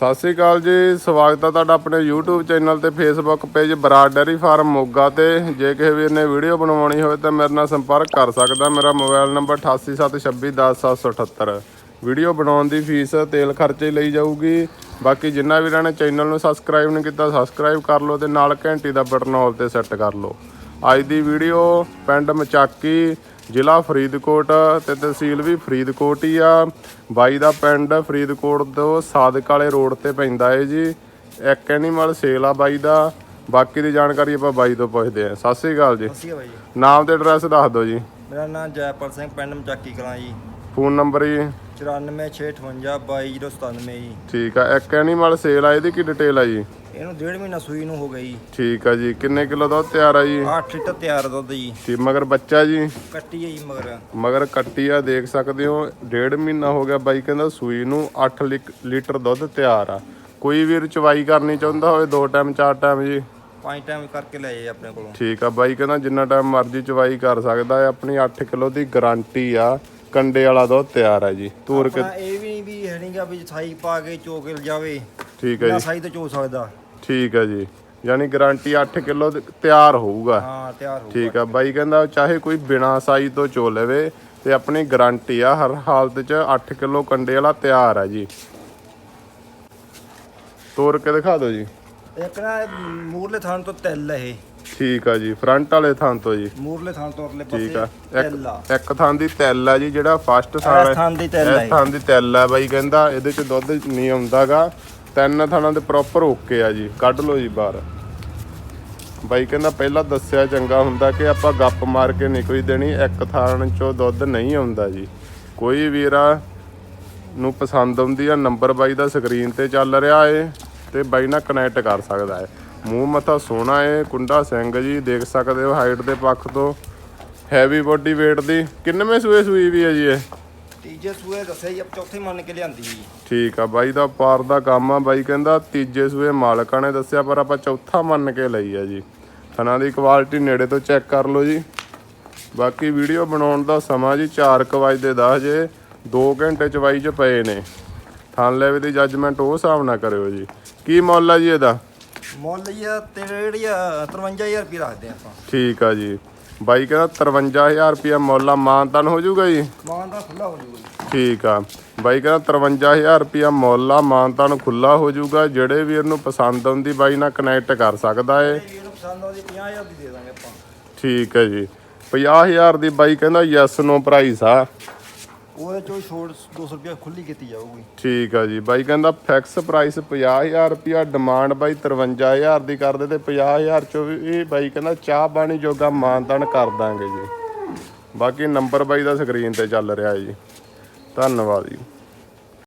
ਸਤਿ ਸ੍ਰੀ ਅਕਾਲ ਜੀ, ਸਵਾਗਤ ਹੈ ਤੁਹਾਡਾ ਆਪਣੇ YouTube ਚੈਨਲ ਤੇ Facebook page Brar dairy farm Moga ਤੇ। ਜੇ ਕਿਸੇ ਵੀਰ ਨੇ ਵੀਡੀਓ ਬਣਵਾਉਣੀ ਹੋਵੇ ਤਾਂ ਮੇਰੇ ਨਾਲ ਸੰਪਰਕ ਕਰ ਸਕਦਾ। ਮੇਰਾ ਮੋਬਾਈਲ ਨੰਬਰ 8876210778 ਵੀਡੀਓ ਬਣਾਉਣ ਦੀ ਫੀਸ ਤੇਲ ਖਰਚੇ ਲਈ ਜਾਊਗੀ। ਬਾਕੀ ਜਿੰਨਾ ਵੀਰਾਂ ਨੇ ਚੈਨਲ ਨੂੰ ਸਬਸਕ੍ਰਾਈਬ ਨਹੀਂ ਕੀਤਾ ਸਬਸਕ੍ਰਾਈਬ ਕਰ ਲਓ ਤੇ ਨਾਲ ਘੰਟੀ ਦਾ ਬਟਨ ਆਲ ਤੇ ਸੈੱਟ ਕਰ ਲਓ। ਅੱਜ ਦੀ ਵੀਡੀਓ ਪਿੰਡ ਮਚਾਕੀ ਜ਼ਿਲ੍ਹਾ ਫਰੀਦਕੋਟ ਤੇ ਤਹਿਸੀਲ ਵੀ ਫਰੀਦਕੋਟ ਹੀ ਆ। ਬਾਈ ਦਾ ਪਿੰਡ ਫਰੀਦਕੋਟ ਤੋਂ ਸਾਦਕ ਵਾਲੇ ਰੋਡ ਤੇ ਪੈਂਦਾ ਏ ਜੀ। ਇੱਕ ਐਨੀਮਲ ਸੇਲ ਆ ਬਾਈ ਦਾ। ਬਾਕੀ ਦੀ ਜਾਣਕਾਰੀ ਆਪਾਂ ਬਾਈ ਤੋਂ ਪੁੱਛਦੇ ਆ। ਸਤਿ ਸ੍ਰੀ ਅਕਾਲ ਜੀ। ਨਾਮ ਤੇ ਐਡਰੈਸ ਦੱਸ ਦਿਓ ਜੀ। ਮੇਰਾ ਨਾਮ ਜੈਪਾਲ ਸਿੰਘ ਪਿੰਡ ਮਚਾਕੀ ਕਲਾਂ ਜੀ। ਫੋਨ ਨੰਬਰ ਜੀ? 9465522097 ਜੀ। ਠੀਕ ਆ ਇੱਕ ਐਨੀਮਲ ਸੇਲ ਆ ਇਹਦੀ ਕੀ ਡਿਟੇਲ ਆ ਜੀ? ਇਹਨੂੰ ਡੇਢ ਮਹੀਨਾ ਸੂਈ ਨੂੰ ਹੋ ਗਈ ਠੀਕ ਆ ਜੀ ਕਿੰਨੇ ਕਿਲੋ ਦੁੱਧ ਤਿਆਰ ਆ ਜੀ? 8 ਲੀਟਰ ਤਿਆਰ ਦੁੱਧ ਜੀ। ਤੇ ਮਗਰ ਬੱਚਾ ਜੀ? ਕੱਟੀ ਹੈ ਜੀ ਮਗਰ। ਮਗਰ ਕੱਟੀ ਆ ਦੇਖ ਸਕਦੇ ਹੋ ਡੇਢ ਮਹੀਨਾ ਹੋ ਗਿਆ ਬਾਈ ਕਹਿੰਦਾ ਸੂਈ ਨੂੰ 8 ਲੀਟਰ ਦੁੱਧ ਤਿਆਰ ਆ। ਕੋਈ ਵੀਰ ਚਵਾਈ ਕਰਨੀ ਚਾਹੁੰਦਾ ਹੋਵੇ ਦੋ ਟਾਈਮ ਚਾਰ ਟਾਈਮ ਜੀ? ਪੰਜ ਟਾਈਮ ਕਰਕੇ ਲੈ ਜਾਏ ਆਪਣੇ ਕੋਲੋਂ। ਠੀਕ ਆ ਬਾਈ ਕਹਿੰਦਾ ਜਿੰਨਾ ਟਾਈਮ ਮਰਜ਼ੀ ਚਵਾਈ ਕਰ ਸਕਦਾ ਹੈ ਆਪਣੀ 8 ਕਿਲੋ ਦੀ ਗਾਰੰਟੀ ਆ। ਕੰਡੇ ਵਾਲਾ ਦੁੱਧ ਤਿਆਰ ਆ ਜੀ ਤੂਰ ਕੇ ਆਪਣਾ ਇਹ ਵੀ ਵੀ ਹੈ ਨਹੀਂਗਾ ਵੀ ਸਾਈ ਪਾ ਕੇ ਚੋ ਕੇ ਜਾਵੇ ਠੀਕ ਨਾ ਜੀ। ਸਾਈ ਤੋਂ ਚੋ ਸਕਦਾ। ਠੀਕ ਆ ਜੀ ਯਾਨੀ ਗਾਰੰਟੀ 8 ਕਿਲੋ ਤਿਆਰ ਹੋਊਗਾ। ਹਾਂ ਤਿਆਰ ਹੋ ਠੀਕ ਆ ਬਾਈ ਕਹਿੰਦਾ ਚਾਹੇ ਕੋਈ ਬਿਨਾ ਸਾਈ ਤੋਂ ਚੋ ਲਵੇ ਤੇ ਆਪਣੀ ਗਾਰੰਟੀ ਆ ਹਰ ਹਾਲਤ 'ਚ 8 ਕਿਲੋ ਕੰਡੇ ਵਾਲਾ ਤਿਆਰ ਆ ਜੀ। ਤੋਰ ਕੇ ਦਿਖਾ ਦਿਓ ਜੀ? ਇੱਕ ਨਾ ਮੂਰਲੇ ਥਾਂ ਤੋਂ ਤਿਲ ਹੈ ਇਹ। ਠੀਕ ਆ ਜੀ ਫਰੰਟ ਵਾਲੇ ਥਾਂ ਤੋਂ ਜੀ। ਮੂਰਲੇ ਥਾਂ ਤੋਂ ਅਗਲੇ ਪਾਸੇ ਠੀਕ ਆ। ਤਿਲ ਆ। ਇੱਕ ਇੱਕ ਥਾਂ ਦੀ ਤਿਲ ਆ ਜੀ ਜਿਹੜਾ ਫਸਟ ਥਾਂ ਇਸ ਥਾਂ ਦੀ ਤਿਲ ਆ ਇਸ ਥਾਂ ਦੀ ਤਿਲ ਆ ਬਾਈ ਕਹਿੰਦਾ ਇਹਦੇ 'ਚ ਦੁੱਧ ਨਹੀਂ ਆਉਂਦਾਗਾ। ਤਿੰਨ ਥਾਣਾ ਦੇ ਪ੍ਰੋਪਰ ਓਕੇ ਆ ਜੀ ਕੱਢ ਲਓ ਜੀ ਬਾਹਰ। ਬਾਈ ਕਹਿੰਦਾ ਪਹਿਲਾਂ ਦੱਸਿਆ ਚੰਗਾ ਹੁੰਦਾ ਕਿ ਆਪਾਂ ਗੱਪ ਮਾਰ ਕੇ ਨਹੀਂ ਕੋਈ ਦੇਣੀ ਇੱਕ ਥਾਣ ਚੋਂ ਦੁੱਧ ਨਹੀਂ ਆਉਂਦਾ ਜੀ। ਕੋਈ ਵੀਰਾ ਨੂੰ ਪਸੰਦ ਆਉਂਦੀ ਆ ਨੰਬਰ ਬਾਈ ਦਾ ਸਕਰੀਨ ਤੇ ਚੱਲ ਰਿਹਾ ਏ ਤੇ ਬਾਈ ਨਾਲ ਕਨੈਕਟ ਕਰ ਸਕਦਾ ਹੈ ਮੂੰਹ ਮੱਥਾ ਸੋਹਣਾ ਏ ਕੁੰਡਾ ਸਿੰਘ ਜੀ ਦੇਖ ਸਕਦੇ ਹੋ ਹਾਈਟ ਦੇ ਪੱਖ ਤੋਂ। ਹੈਵੀ ਬੋਡੀ weight ਦੀ। ਕਿੰਨਵੇਂ ਸੂਏ ਸੂਈ ਵੀ ਹੈ ਜੀ ਇਹ? ਤੀਜੇ ਸੂਏ ਦੱਸਿਆ ਜੀ ਚੌਥੇ ਮੰਨ ਕੇ ਲਿਆਂਦੀ ਜੀ। ਠੀਕ ਆ ਬਾਈ ਦਾ ਪਾਰ ਦਾ ਕੰਮ ਆ। ਬਾਈ ਕਹਿੰਦਾ ਤੀਜੇ ਸੂਏ ਮਾਲਕਾਂ ਨੇ ਦੱਸਿਆ ਪਰ ਆਪਾਂ ਚੌਥਾ ਮੰਨ ਕੇ ਲਈ ਆ ਜੀ। ਥਣਾ ਦੀ ਕੁਆਲਿਟੀ ਨੇੜੇ ਤੋਂ ਚੈੱਕ ਕਰ ਲਓ ਜੀ। ਬਾਕੀ ਵੀਡੀਓ ਬਣਾਉਣ ਦਾ ਸਮਾਂ ਜੀ 4:00 ਵਜੇ ਦੇ 10 ਜੇ 2 ਘੰਟੇ ਚਵਾਈ ਚ ਪਏ ਨੇ। ਥਣ ਲੈਵੇ ਦੀ ਜੱਜਮੈਂਟ ਉਹ ਹਿਸਾਬ ਨਾਲ ਕਰਿਓ ਜੀ। ਕੀ ਮੁੱਲ ਆ ਜੀ ਇਹਦਾ? ਮੁੱਲ ਜੀ ਆ ਤੇਰੇ ਜਿਹੜੀ ਆ 53000 ਰੁਪਏ ਰੱਖਦੇ ਆਪਾਂ। ਠੀਕ ਆ ਜੀ। ਬਾਈ ਕਹਿੰਦਾ 53000 ਰੁਪਿਆ ਮੁੱਲ ਆ ਮਾਨਤਨ ਹੋ ਜਾਊਗਾ ਜੀ? ਮਾਨ ਦਾ ਖੁੱਲਾ ਹੋ ਜੂਗਾ ਜੀ। ਠੀਕ ਆ। ਬਾਈ ਕਹਿੰਦਾ 53000 ਰੁਪਿਆ ਮੁੱਲ ਆ ਮਾਨਤਾਨ ਖੁੱਲਾ ਹੋ ਜਾਊਗਾ। ਜਿਹੜੇ ਵੀਰ ਨੂੰ ਪਸੰਦ ਆਉਂਦੀ ਬਾਈ ਨਾਲ ਕਨੈਕਟ ਕਰ ਸਕਦਾ ਏ। ਜੇ ਇਹਨੂੰ ਪਸੰਦ ਆਉਂਦੀ 50000 ਦੀ ਦੇ ਦਾਂਗੇ ਆਪਾਂ। ਠੀਕ ਹੈ ਜੀ। 50000 ਦੀ ਬਾਈ ਕਹਿੰਦਾ ਯੈਸ ਨੋ ਪ੍ਰਾਈਸ ਆ। ਉਹਦੇ ਚੋਂ ਛੋੜ 200 ਰੁਪਏ ਖੁੱਲੀ ਕੀਤੀ ਜਾਊਗੀ। ਠੀਕ ਆ ਜੀ। ਬਾਈ ਕਹਿੰਦਾ ਫਿਕਸ ਪ੍ਰਾਈਸ 50000 ਰੁਪਿਆ ਡਿਮਾਂਡ ਬਾਈ 53000 ਦੀ ਕਰਦੇ ਤੇ 50000 ਚੋਂ ਵੀ ਇਹ ਬਾਈ ਕਹਿੰਦਾ ਚਾਹ ਪਾਣੀ ਜੋਗਾ ਮਾਨਤਾਨ ਕਰ ਦਾਂਗੇ ਜੀ। ਬਾਕੀ ਨੰਬਰ ਬਾਈ ਦਾ ਸਕਰੀਨ ਤੇ ਚੱਲ ਰਿਹਾ ਜੀ। ਧੰਨਵਾਦ ਜੀ।